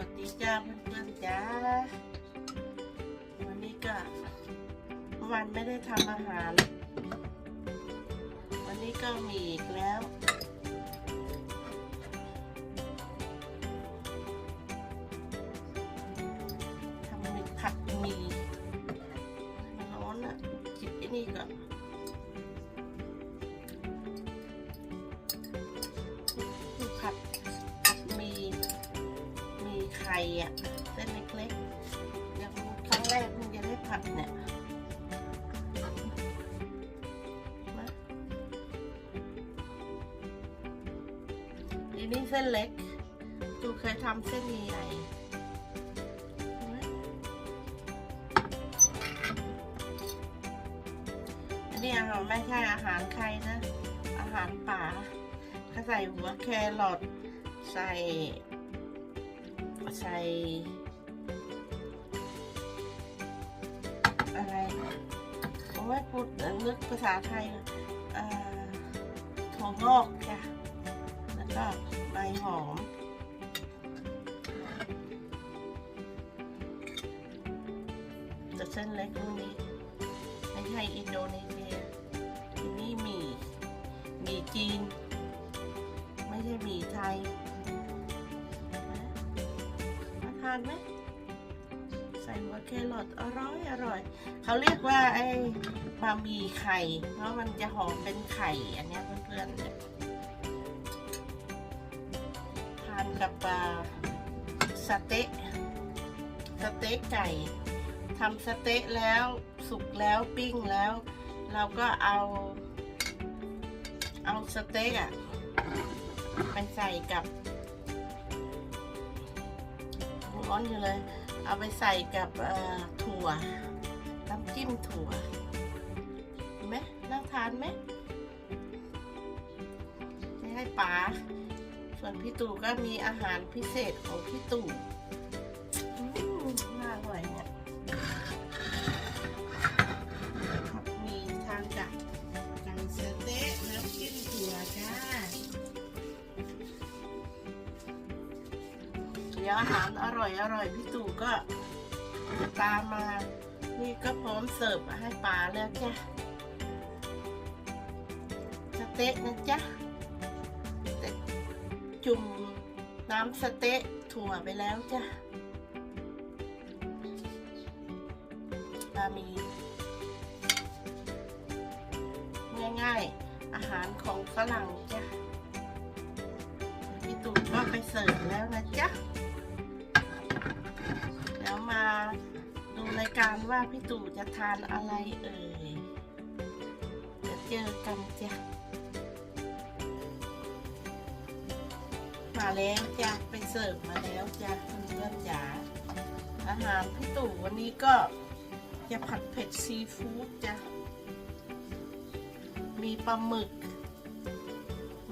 วัสดีจ้าเพื่อนๆจ้าวันนี้ก็วันไม่ได้ทำอาหาร วันนี้ก็มีอีกแล้วทำมีผัดมีร้อนอะจิบไอ้นี่ก่อน อะเส้นเล็กๆยังครั้งแรกเพิ่งจะได้ผัดเนี่ยอันนี้เส้นเล็กตูเคยทำเส้นใหญ่เนไหมอันนี้อาหารไม่ใช่อาหารใครนะ อาหารป่าเขาใส่หัวแครอทใส่ ใส่อะไรผมไม่พูดนึกภาษาไทยถั่วงอกค่ะแล้วก็ใบหอมแต่เส้นเล็กตรงนี้ไม่ใช่อินโดนีเซียที่นี่มีมีจีน มาทานไหมใส่หัวแครอทอร่อยอร่อย เขาเรียกว่าไอ้บะหมี่ไข่ เพราะมันจะหอมเป็นไข่ อันนี้เพื่อนๆเนี่ยทานกับปลาสเต๊ะสเต๊ะไก่ทำสเต๊ะแล้วสุกแล้วปิ้งแล้ว เราก็เอา เอาสเต๊ะอะไปใส่กับ ร้อนอยู่เลย เอาไปใส่กับถั่ว น้ำจิ้มถั่วเห็นไหมน่าทานไหมให้ป๋าส่วนพี่ตู่ก็มีอาหารพิเศษของพี่ตู่ ดี๋ยวอาหารอร่อยอร่อยพี่ตู่ก็ตามมา นี่ก็พร้อมเสิร์ฟให้ป๋าแล้วจ้ะสเต๊ะนะจ๊ะจุ่มน้ำสเต๊ะถั่วไปแล้วจ้ะบะหมี่ง่ายๆ อาหารของฝรั่งจ้ะพี่ตู่ก็ไปเสิร์ฟแล้วนะจ๊ะ ดูรายการว่าพี่ตู่จะทานอะไรเอ่ยเดี๋ยวเจอกันจ้ะมาแล้วจ้ะไปเสิร์ฟมาแล้วจ้ะคุณเพื่อนจ๋าอาหารพี่ตู่วันนี้ก็จะผัดเผ็ดซีฟู้ดจ้ะมีปลาหมึก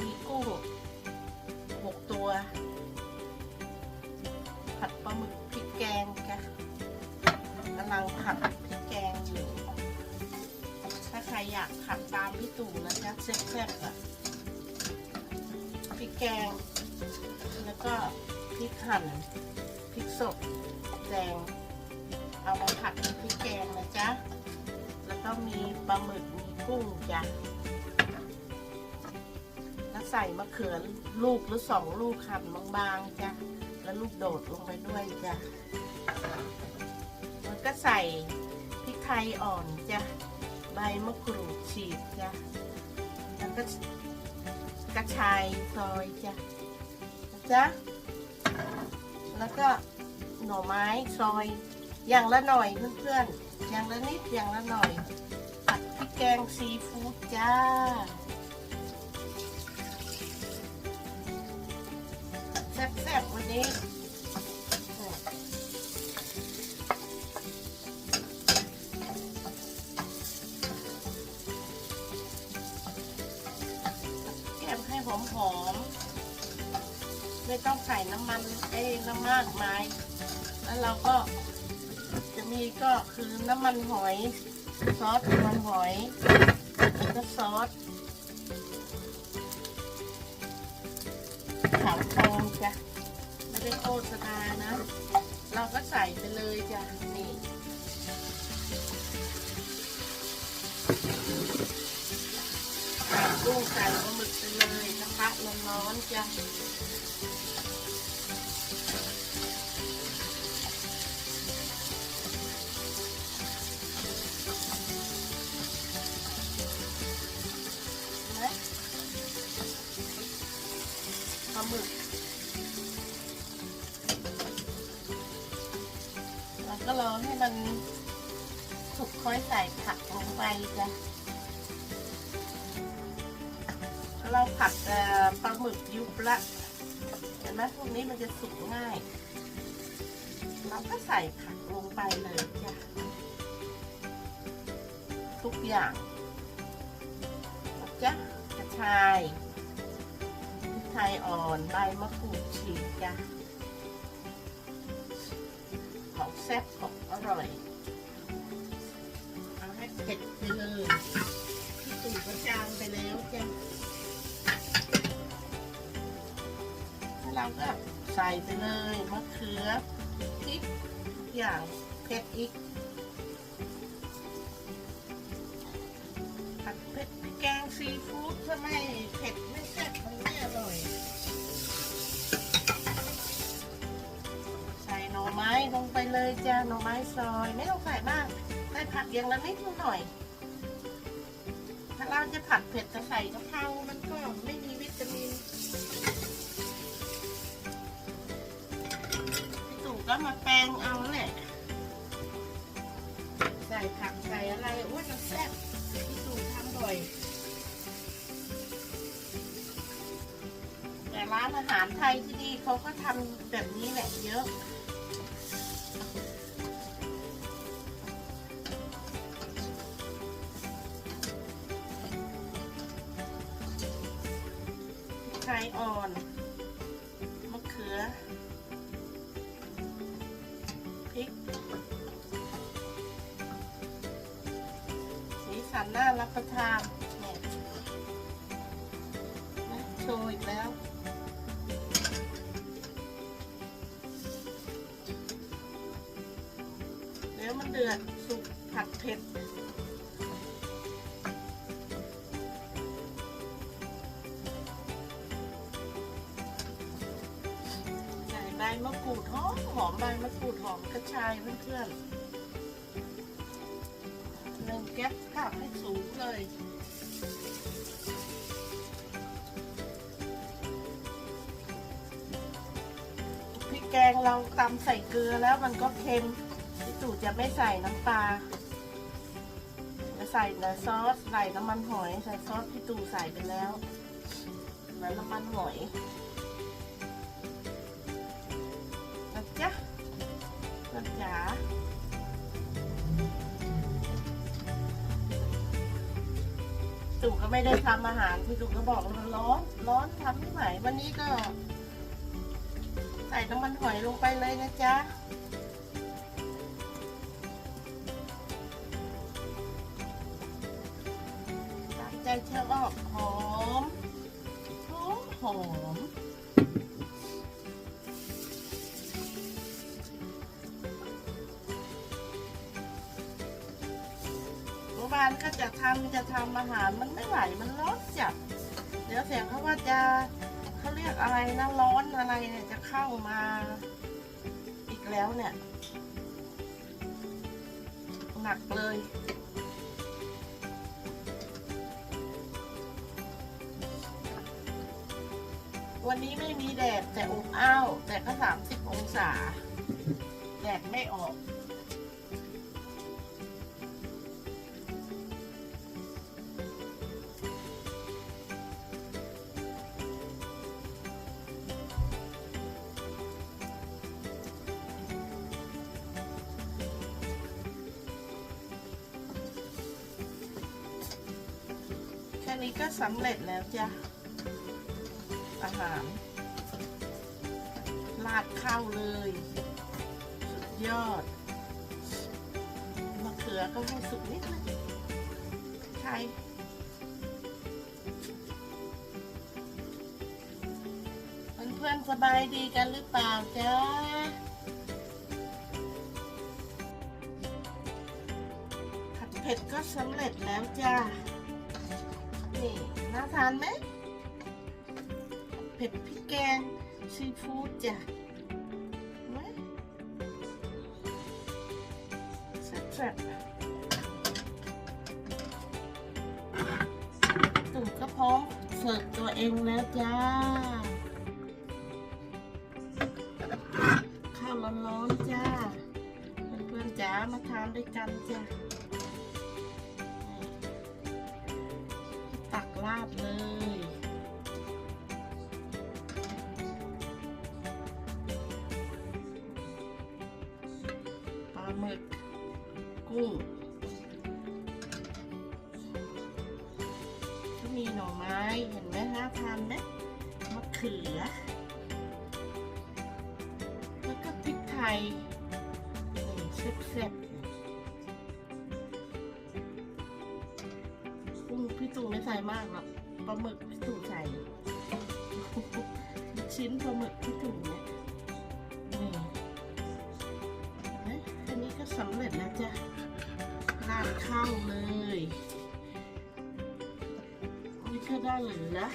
มีกุ้งหกตัว รอยากผัดตามพี่ตู่นะจ๊ะแซ่บๆอะพริกแกง แล้วก็พริกหั่นพริกสดแดงเอามาผัดเป็นพริกแกงนะจ๊ะแล้วก็มีปลาหมึกมีกุ้งจ้ะแล้วใส่มะเขือลูกหรือสองลูกหั่นบางๆจ้ะแล้วลูกโดดลงไปด้วยจ้ะแล้วก็ใส่พริกไทยอ่อนจ้ะ ใบมะกรูดฉีกจ้ะแล้วก็กระชายซอยจ้ะจ๊ะแล้วก็หน่อไม้ซอย อย่างละหน่อยเพื่อนๆ อย่างละนิดอย่างละหน่อยผัดพริกแกงซีฟู้ดจ้าแซ่บๆวันนี้ เอ้ยน้ำมากมาย แล้วเราก็จะมีก็คือน้ำมันหอย ซอสน้ำมันหอยแล้วก็ซอสขาวทองจ้ะไม่ได้โฆษณานะ เราก็ใส่ไปเลยจ้ะนี่กุ้งใส่ปลาหมึกไปเลยกระทะร้อนๆจ้ะ ค่อยใส่ผักลงไปจ้ะเราผัดปลาหมึกยุบละเห็นไหมพวกนี้มันจะสุกง่าย เราก็ใส่ผักลงไปเลยจ้ะทุกอย่างนะจ้ะกระชายพริกไทยอ่อนใบมะกรูดฉีกจ้ะของแซ่บของอร่อย เผ็ดไปเลยพี่ตู่กระจางไปแล้วจ้ะแล้วเราก็ใส่ไปเลยมะเขือพริกทุกอย่างเผ็ดอีกผัดเผ็ดแกงซีฟู้ดถ้าไมเผ็ดไม่แซ่บมันไม่อร่อย ใส่หน่อไม้ลงไปเลยจ้าหน่อไม้ซอยไม่ต้องใส่มาก ใส่ผักอย่างละนิดหน่อย ถ้าเราจะผัดเผ็ดจะใส่กะเพรา มันก็ไม่มีวิตามินพี่ตู่ก็มาแปลงเอาแหละ ใส่ผักใส่อะไรอ้วนแซ่บพี่ตู่ทำบ่อย แต่ร้านอาหารไทยที่นี่เขาก็ทำแบบนี้แหละเยอะ พริก สีสันน่ารับประทานเนี่ยนะโชว์อีกแล้ว มะกรูดหอมหอมใบมะกรูดหอมกระชายเพื่อนๆเร่งแก๊สผักให้สูงเลยพริกแกงเราตำใส่เกลือแล้วมันก็เค็มพี่ตู่จะไม่ใส่น้ำปลาจะใส่แต่ซอสใส่น้ำมันหอยใส่ซอสพี่ตู่ใส่ไปแล้วแล้วน้ำมันหอย จ๊ะนะจ๋าตู่ก็ไม่ได้ทำอาหารพี่ตู่ก็บอกว่ามันร้อน ร้อนทำไม่ไหววันนี้ก็ ใส่น้ำมันหอยลงไปเลยนะจ๊ะตามใจชอบหอมหอมหอมำจะทำอาหารมันไม่ไหวมันร้อนจัดเดี๋ยวเสียงเขาว่าจะเขาเรียกอะไรนะร้อนอะไรเนี่ยจะเข้ามาอีกแล้วเนี่ย หนักเลยวันนี้ไม่มีแดดแต่อบอ้าวแต่ก็สามสิบองศา แดดไม่ออก นี้ก็สำเร็จแล้วจ้ะ อาหารราดข้าวเลย สุดยอด มะเขือก็ให้สุกนิดนึงไทยเพื่พื่อนๆสบายดีกันหรือเปล่าจ๊ะผัดเผ็ดก็สำเร็จแล้วจ้า นี่น่าทานไหมเผ็ดพริกแกงซีฟู้ดจ้ะแซ่บๆตุ่มก็พร้อมเสิร์ฟตัวเองแล้วจ้า ข้าวร้อนๆจ้า เพื่อนๆจ๋ามาทานด้วยกันจ้า ลาบเลยปลาหมึกกุ้งก็มีหน่อไม้เห็นไหมน่าทานไหมมะเขือ แล้วก็พริกไทยนี่แซ่บๆ ใส่มากหรอกปลาหมึกพี่ตู่ใส่ชิ้นปลาหมึกพี่ตู่เนี่ยนี่นะอันนี้ก็สำเร็จแล้วจ้ะราดข้าวเลยนี่ก็ได้เหลือนะ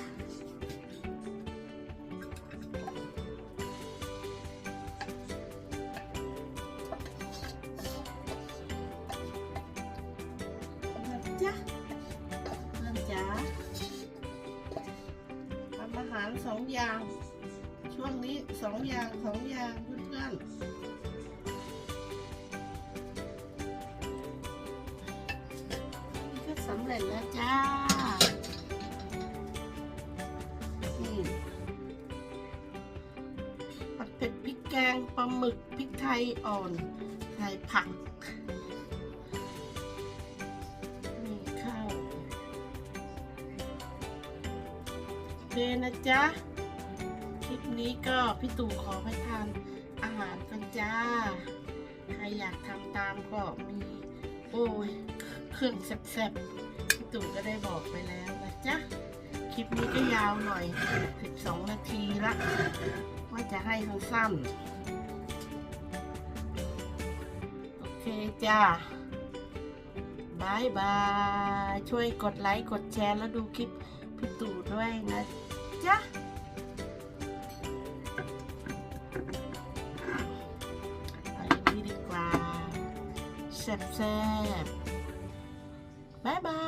ช่วงนี้สองอย่างสองอย่างเพื่อนๆก็สำเร็จแล้วจ้านี่ผัดเผ็ดพริกแกงปลาหมึกพริกไทยอ่อนใส่ผักนี่ข้าวโอเคนะจ๊ะ นี้ก็พี่ตู่ขอไปทานอาหารกันจ้า ใครอยากทำตามก็มีโอ้ยเครื่องแซ่บๆพี่ตู่ก็ได้บอกไปแล้วนะจ๊ะ คลิปนี้ก็ยาวหน่อย 12 นาทีละ ว่าจะให้สั้นๆโอเคจ้าบายบาย ช่วยกดไลค์ กดแชร์แล้วดูคลิปพี่ตู่ด้วยนะจ๊ะ แซ่บๆบายบาย